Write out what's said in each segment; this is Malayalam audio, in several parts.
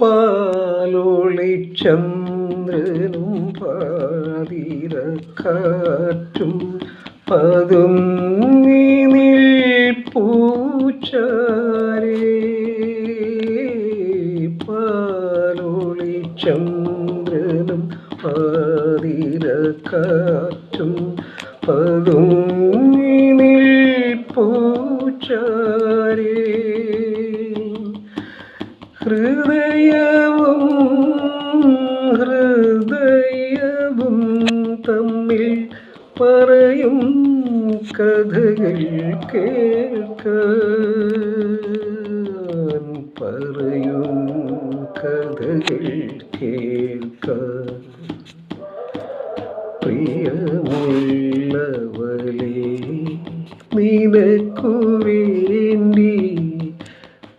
പാലൊളിച്ചന്ദ്രനും പാതിരക്കാറ്റും പതുങ്ങി നിൽപ്പൂച്ചാരേ. പാലൊളിച്ചന്ദ്രനും പാതിരക്കാറ്റും പതുങ്ങി നിൽപ്പൂച്ചാരേ. ഹൃദയവും ഹൃദയവും തമ്മിൽ പറയും കഥകൾ കേൾക്കാൻ പറയും കഥകൾ കേൾക്കാൻ പ്രിയമുള്ളവലേ നിനക്കു വേണ്ടി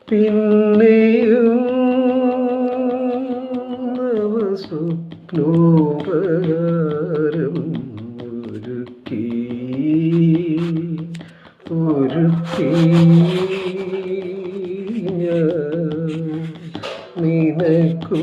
പിന്നെയും സ്വപ്നോപകാരം ഒരുക്കി ഒരുക്കി ഞാൻ നിനക്കു